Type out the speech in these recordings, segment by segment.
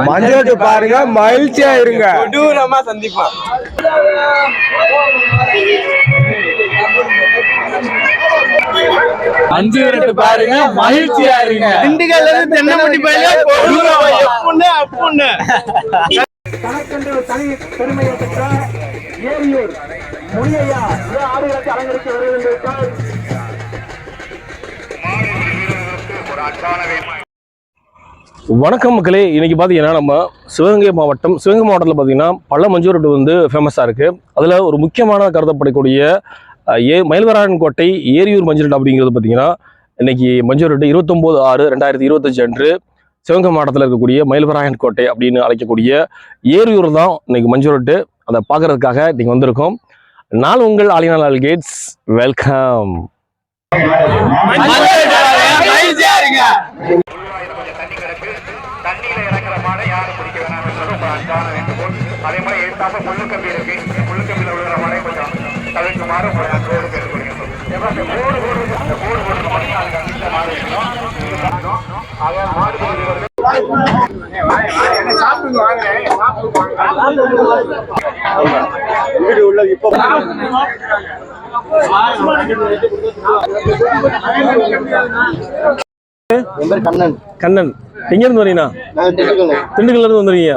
மஞ்சள் பாருங்க மகிழ்ச்சியா இருங்க. கொடூரமா சந்திப்பான் அஞ்சு விரட்டு பாருங்க மகிழ்ச்சியா இருங்க. திண்டுக்கல்ல இருந்து தென்னமட்டி பையில கொடூரம். எப்புன்னு அப்புன்னு தனக்கென்று தனி பெருமையை பெற்ற ஏரியூர் முனியையா ஆடுகளுக்கு அலங்கரிக்க வருகின்றார் வணக்கம் மக்களே. இன்னைக்கு பார்த்தீங்கன்னா நம்ம சிவகங்கை மாவட்டம் சிவகங்கை மாவட்டத்தில் பார்த்தீங்கன்னா பல மஞ்சூர் ரொட்டு வந்து ஃபேமஸாக இருக்குது அதில் ஒரு முக்கியமான கருதப்படக்கூடிய ஏ மயில்வராயன் கோட்டை ஏரியூர் மஞ்சள் அப்படிங்கிறது பார்த்தீங்கன்னா இன்னைக்கு மஞ்சூர் ரொட்டு இருபத்தொம்போது ஆறு ரெண்டாயிரத்தி இருபத்தஞ்சு அன்று சிவகங்கை மாவட்டத்தில் இருக்கக்கூடிய மயில்வராயன் கோட்டை அப்படின்னு அழைக்கக்கூடிய ஏரியூர் தான் இன்னைக்கு மஞ்சள் ரொட்டு அதை பார்க்கறதுக்காக நீங்கள் வந்திருக்கோம். நான் உங்கள் ஆலினால் கேட்ஸ். வெல்கம் மட்டும் அதுக்கு அந்த மாடு இருக்கணும் ஆக மாடு போடுறது கண்ணன். எங்கேருந்து வரீங்கண்ணா திண்டுக்கல்ல. இருந்து வந்துருக்கீங்க.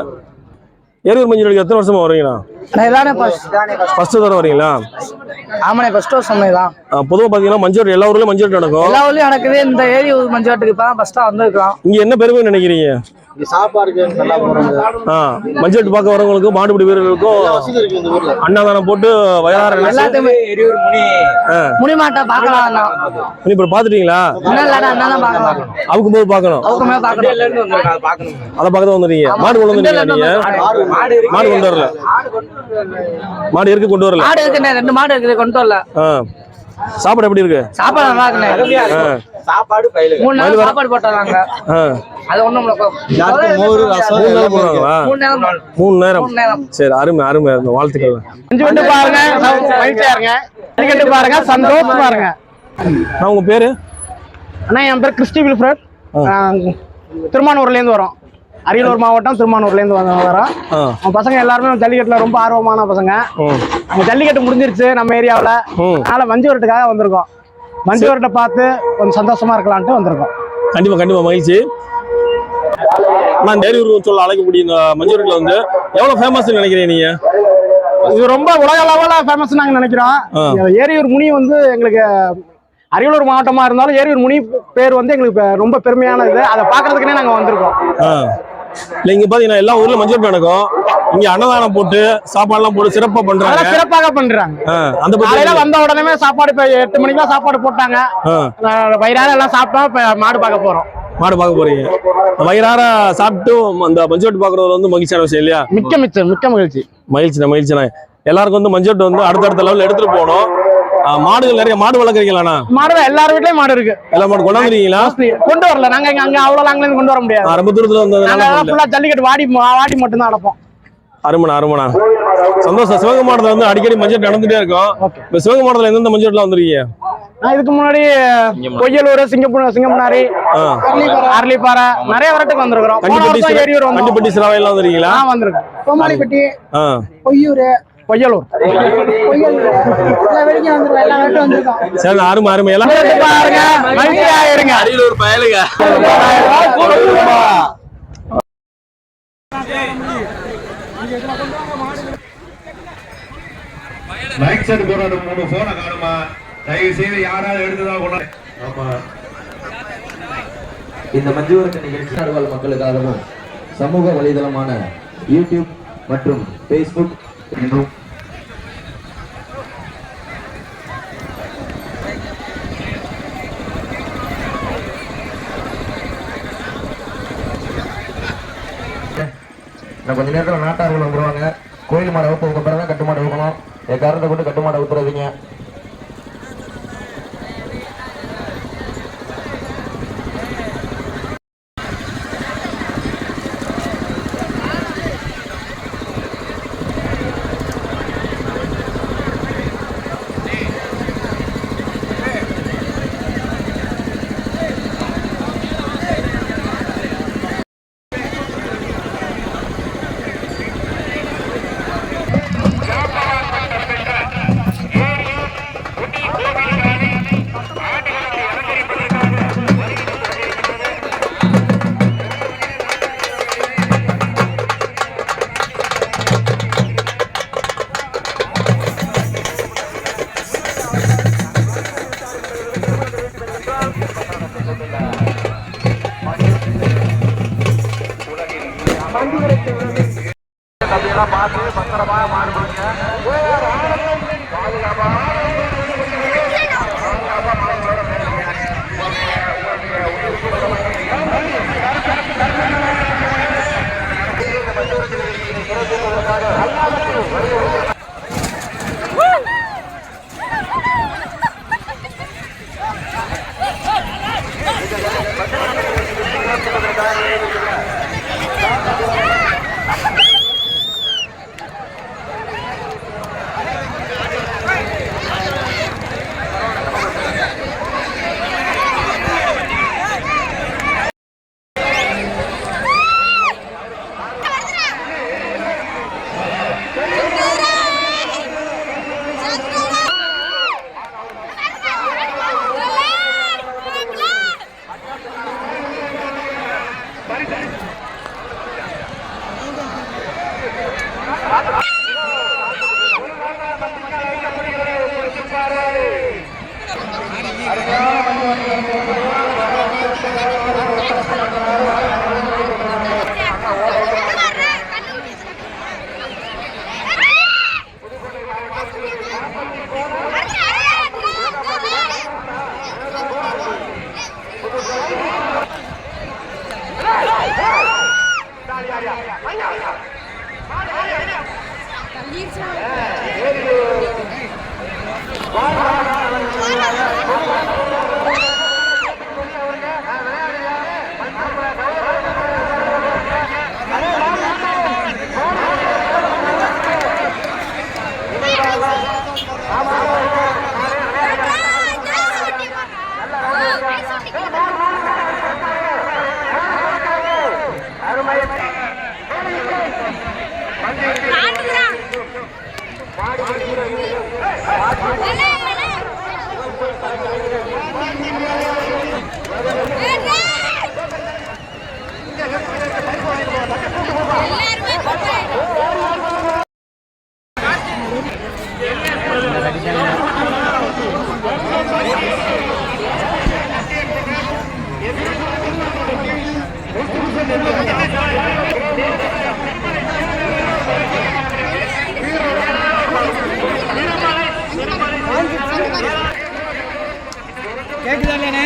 ஏரூர் மஞ்சள் எத்தனை வருஷமா வரீங்கண்ணா இதானே ஃபர்ஸ்ட் தடவை வரீங்களா? ஆமாண்ணே ஃபர்ஸ்ட் வருஷம் தான். பொதுவாக பார்த்தீங்கன்னா மஞ்சள் எல்லா ஊர்லயும் மஞ்சள் நடக்கும். எல்லா ஊர்லயும் நடக்குது. இந்த ஏரி மஞ்சாட்டுக்கு இப்போ தான் ஃபர்ஸ்டா வந்திருக்கோம் இங்க என்ன பெருமை நினைக்கிறீங்க? மஞ்சள் பார்க்க வரவங்களுக்கும் மாடுபிடி வீரர்களுக்கும் அன்னதானம் போட்டு முனிமாட்டை பார்க்கலாம் நீ இப்ப பாத்துட்டீங்களா? இன்னும் இல்லாத அண்ணா தான் பார்க்கலாம் அவுக்கும் போது பார்க்கணும். அதை பார்க்க தான் வந்துருக்கீங்க. மாடு கொண்டு வந்துருக்கீங்க நீங்க? மாடு கொண்டு வரல. மாடு இருக்கு கொண்டு வரல? மாடு இருக்குண்ணே ரெண்டு மாடு இருக்குது கொண்டு வரல. சாப்பாடு எப்படி இருக்கு? சாப்பாடு நல்லா இருக்குண்ணே. ஆ. சாப்பாடு பயில மூணு நேரம் சாப்பாடு போட்டுறாங்க அது ஒண்ணும் மூணு நேரம் மூணு நேரம் மூணு நேரம். மூணு நேரம். சரி அருமை அருமை. வாழ்த்துக்கள் வந்து பாருங்க. மகிழ்ச்சியா இருங்க. பாருங்க. சந்தோஷமா பாருங்க நான் உங்க பேரு? அண்ணா என் பேர் கிறிஸ்டி வில்ஃப்ரட். திருமானூர்ல இருந்து வரோம். அரியலூர் மாவட்டம் திருமானூர்ல இருந்து வந்து வரோம் நம்ம பசங்க எல்லாருமே ஜல்லிக்கட்டுல ரொம்ப ஆர்வமான பசங்க. ம் அங்க ஜல்லிக்கட்டு முடிஞ்சிருச்சு நம்ம ஏரியாவுல. அதனால மஞ்சு வரட்டுக்காக வந்திருக்கோம். மஞ்சு வரட்டை பார்த்து கொஞ்சம் சந்தோஷமா இருக்கலான்ட்டு வந்திருக்கோம். கண்டிப்பா கண்டிப்பா மகிழ்ச்சி. நான் நேரூர் சொல்ல அழைக்கக்கூடிய இந்த மஞ்சூரில் வந்து எவ்வளவு ஃபேமஸ் நினைக்கிறீங்க நீங்க? இது ரொம்ப உலக லெவல ஃபேமஸ் நாங்க நினைக்கிறோம். ஏரியூர் முனி வந்து எங்களுக்கு அரியலூர் மாவட்டமா இருந்தாலும் ஏரியூர் முனி பேர் வந்து எங்களுக்கு ரொம்ப பெருமையானது. அதை பாக்குறதுக்குனே நாங்க வந்திருக்கோம். இல்ல இங்க பாத்தீங்கன்னா எல்லா ஊர்லயும் மஞ்சள் நடக்கும். இங்க அன்னதானம் போட்டு சாப்பாடுலாம் போட்டு சிறப்பா பண்றாங்க. சிறப்பாக பண்றாங்க. அந்த காலையில வந்த உடனே சாப்பாடு இப்ப எட்டு மணிக்கெல்லாம் சாப்பாடு போட்டாங்க. வயிறார எல்லாம் சாப்பிட்டோம் இப்ப மாடு பார்க்க போறோம். மாடு பார்க்க போறீங்க. வயிறார சாப்பிட்டு அந்த மஞ்சள் பாக்குறது வந்து மகிழ்ச்சியான விஷயம் இல்லையா? மிக்க மிச்சம் மிக்க மகிழ்ச்சி. மகிழ்ச்சிண்ணா மகிழ்ச்சிண்ணா. எல்லாருக்கும் வந்து மஞ்சள் வந்து அடுத்தடுத்த லெவலில் எடுத்துட்டு போகணும். மாடுகள் நிறைய மாடு வளர்க்குறீங்களாண்ணா மாடு எல்லார் வீட்லயும் மாடு இருக்கு. எல்லா மாடு கொண்டாந்துருக்கீங்களா? கொண்டு வரல. நாங்க இங்க அங்க அவ்வளவு லாங்ல இருந்து கொண்டு வர முடியாது. ரொம்ப தூரத்துல வந்ததுனால ஃபுல்லா ஜல்லிக்கட்டு வாடி வாடி மட்டும் தான் நடப்போம். அருமணா அருமணா சந்தோஷம். சிவகங்கை மாவட்டத்துல வந்து அடிக்கடி மஞ்சள் நடந்துட்டே இருக்கும். இப்ப சிவகங்கை மாவட்டத்துல எந்தெந்த மஞ்சள்லாம் வந்திருக்கீங்க? நான் இதுக்கு முன்னாடி பொய்யலூர் சிங்கப்பூர் சிங்கமுனாரி ஆ. அரளிப்பாறை நிறைய வரட்டுக்கு வந்திருக்கிறோம். கண்டிப்பட்டி சிராவை எல்லாம் வந்திருக்கீங்களா? வந்திருக்கோம் கோமாளிப்பட்டி பொய்யலூர் சரி அருமை அருமை எல்லாம்? பாருங்க மகிழ்ச்சியா இருங்க அரியலூர் பயலுங்க லைக் செட் போடுற மூணு போனை காணுமா? தயவு செய்து யாராவது எடுத்துதான் கொண்டாடு ஆமா. இந்த மஞ்சுவரத்து நிகழ்ச்சி மக்களுக்காகவும் சமூக வலைதளமான யூடியூப் மற்றும் ஃபேஸ்புக் என்றும் இன்னும் கொஞ்ச நேரத்தில் நாட்டார்கள் வந்துருவாங்க. கோயில் மாடை ஊற்றுறதுக்கு அப்புறம் தான் ஊக்கணும் என் காரணத்தை கொண்டு கட்டுமாடை மாடை பார்த்து பத்திரமா மாடு Vai, vai. கேக்குதா இல்லையானே